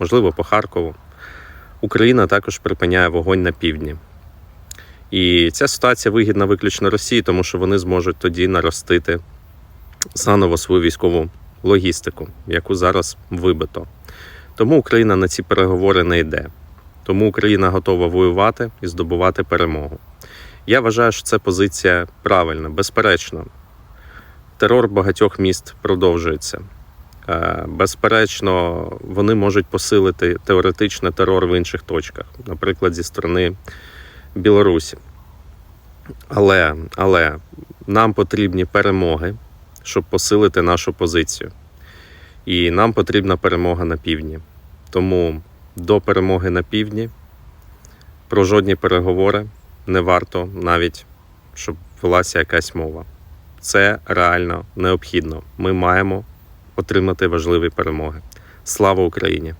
можливо, по Харкову. Україна також припиняє вогонь на півдні. І ця ситуація вигідна виключно Росії, тому що вони зможуть тоді наростити заново свою військову логістику, яку зараз вибито. Тому Україна на ці переговори не йде. Тому Україна готова воювати і здобувати перемогу. Я вважаю, що це позиція правильна, безперечно. Терор багатьох міст продовжується. Е, Безперечно, вони можуть посилити теоретично терор в інших точках, наприклад, зі сторони Білорусі. Але, але нам потрібні перемоги, щоб посилити нашу позицію. І нам потрібна перемога на півдні. Тому до перемоги на півдні про жодні переговори не варто навіть, щоб велася якась мова. Це реально необхідно. Ми маємо отримати важливі перемоги. Слава Україні!